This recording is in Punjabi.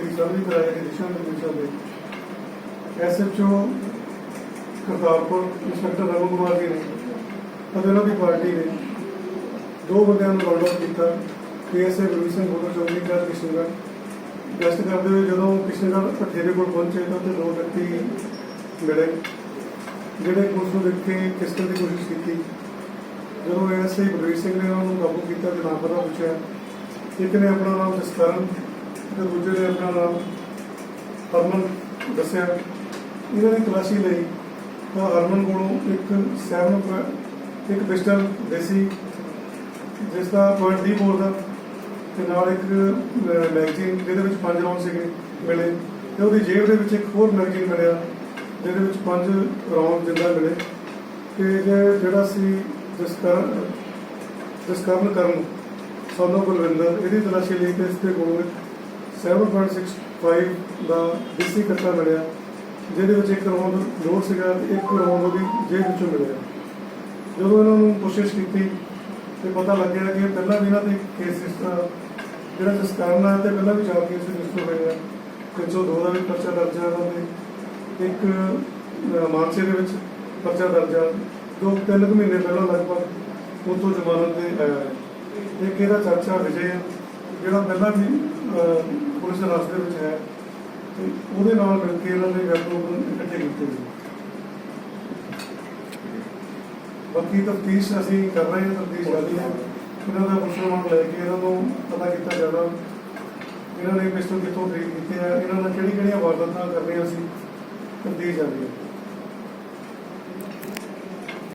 ਸ੍ਰੀ ਸਰਵੀ ਕਰਾਇਆ ਦੇ ਦਿਸ਼ਾ ਨਿਰਦੇਸ਼ਾਂ ਦੇ। ਐਸਐਚਓ ਕਰਤਾਰਪੁਰ ਇੰਸਪੈਕਟਰ ਰਮਨ ਕੁਮਾਰ ਜੀ ਨੇ ਅਤੇ ਉਹਨਾਂ ਦੀ ਪਾਰਟੀ ਨੇ ਦੋ ਬੰਦਿਆਂ ਨੂੰ ਰੌਂਡ ਕੀਤਾ। ਪੀਐਸਏ ਗੁਰੂ ਸਿੰਘ ਗੁਰੂ ਚੌਧਰੀ ਦਾ ਕਿਸ਼ਨਗੜ੍ਹ ਗਸ਼ਤ ਕਰਦੇ ਹੋਏ ਜਦੋਂ ਕਿਸ਼ਨਗੜ੍ਹ ਭੱਠੇ ਦੇ ਕੋਲ ਪਹੁੰਚੇ ਤਾਂ ਉੱਥੇ ਦੋ ਵਿਅਕਤੀ ਮਿਲੇ, ਜਿਹੜੇ ਪੁਲਿਸ ਨੂੰ ਦੇਖ ਕੇ ਕਿਸਤਨ ਦੀ ਕੋਸ਼ਿਸ਼ ਕੀਤੀ। ਜਦੋਂ ਐਸਆਈ ਬਲਵੀਰ ਸਿੰਘ ਨੇ ਉਹਨਾਂ ਨੂੰ ਕਾਬੂ ਕੀਤਾ ਤੇ ਨਾਮ ਪਤਾ ਪੁੱਛਿਆ। ਇੱਕ ਨੇ ਆਪਣਾ ਨਾਮ ਜਸਕਰਨ ਤੇ ਦੂਜੇ ਨੇ ਆਪਣਾ ਨਾਮ ਹਰਮਨ ਦੱਸਿਆ। ਇਹਨਾਂ ਦੀ ਤਲਾਸ਼ੀ ਲਈ ਤਾਂ ਹਰਮਨ ਕੋਲੋਂ ਇੱਕ ਸੈਵਨ ਇੱਕ ਪਿਸਟਲ ਦੇਸੀ ਜਿਸ ਦਾ ਪੁਆਇੰਟ ਦੀ ਬੋਰ ਦਾ ਤੇ ਨਾਲ ਇੱਕ ਮੈਗਜ਼ੀਨ ਜਿਹਦੇ ਵਿੱਚ ਪੰਜ ਰੌਂਡ ਸੀਗੇ ਮਿਲੇ ਤੇ ਉਹਦੀ ਜੇਬ ਦੇ ਵਿੱਚ ਇੱਕ ਹੋਰ ਮੈਗਜ਼ੀਨ ਮਿਲਿਆ, ਜਿਹਦੇ ਵਿੱਚ ਪੰਜ ਰੌਂਡ ਜਿੰਦਾ ਮਿਲੇ। ਤੇ ਜਿਹੜਾ ਸੀ ਜਿਸ ਕਰਨ ਜਿਸ ਕਰਨ ਕਰਨ ਸੋਨੋ ਬਲਵਿੰਦਰ, ਇਹਦੀ ਤਲਾਸ਼ੀ ਲਈ ਤੇ ਇਸ ਦੇ ਕੋਲ 7.65 ਦਾ ਦੇਸੀ ਕੱਟਾ ਮਿਲਿਆ ਜਿਹਦੇ ਵਿੱਚ ਇੱਕ ਰੌਂਦ ਲੋਡ ਸੀਗਾ ਤੇ ਇੱਕ ਰੌਂਦ ਉਹਦੀ ਜੇਬ ਵਿੱਚੋਂ ਮਿਲਿਆ। ਜਦੋਂ ਇਹਨਾਂ ਨੂੰ ਕੋਸ਼ਿਸ਼ ਕੀਤੀ ਤੇ ਪਤਾ ਲੱਗਿਆ ਕਿ ਪਹਿਲਾਂ ਵੀ ਇਹਨਾਂ ਦੇ ਕੇਸ ਇਸ ਤਰ੍ਹਾਂ ਜਿਹੜਾ ਜਿਸ ਕਾਰਨ ਆ ਤੇ ਪਹਿਲਾਂ ਵੀ ਚਾਰ ਕੇਸ ਰਜਿਸਟਰ ਹੋਏ ਆ। ਤੇ ਜੋ ਦੋ ਦਾ ਵੀ ਪਰਚਾ ਦਰਜ ਆ ਉਹਨਾਂ ਦੇ ਇੱਕ ਅਹ, ਮਾਨਸੇ ਦੇ ਵਿੱਚ ਪਰਚਾ ਦਰਜ ਆ। ਦੋ ਤਿੰਨ ਕੁ ਮਹੀਨੇ ਪਹਿਲਾਂ ਲਗਭਗ ਉਹ ਜ਼ਮਾਨਤ ਤੇ ਆਇਆ। ਹੈ ਇੱਕ ਇਹਦਾ ਚਾਚਾ ਵਿਜੇ ਜਿਹੜਾ ਪਹਿਲਾਂ ਵੀ ਪੁਲਿਸ ਹਿਰਾਸਤ ਵਿੱਚ ਹੈ, ਤੇ ਉਹਦੇ ਨਾਲ ਮਿਲ ਕੇ ਇਹਨਾਂ ਨੇ ਵੈਪਨ ਇਕੱਠੇ ਕੀਤੇ ਨੇ। ਬਾਕੀ ਤਫਤੀਸ਼ ਅਸੀਂ ਕਰ ਰਹੇ ਹਾਂ, ਤਫਤੀਸ਼ ਜਾਰੀ ਹੈ। ਇਹਨਾਂ ਦਾ ਪੁੱਛਣ ਲੈ ਕੇ ਇਹਨਾਂ ਨੂੰ ਪਤਾ ਕੀਤਾ ਜਾਣਾ ਇਹਨਾਂ ਨੇ ਪਿਸਤਲ ਕਿੱਥੋਂ ਖਰੀਦ ਕੀਤੇ ਆ, ਇਹਨਾਂ ਨਾਲ ਕਿਹੜੀ ਕਿਹੜੀਆਂ ਵਾਰਦਾਤਾਂ ਕਰ ਕਰਨੀਆਂ ਸੀ, ਤਫਤੀਸ਼ ਜਾਰੀ ਹੈ।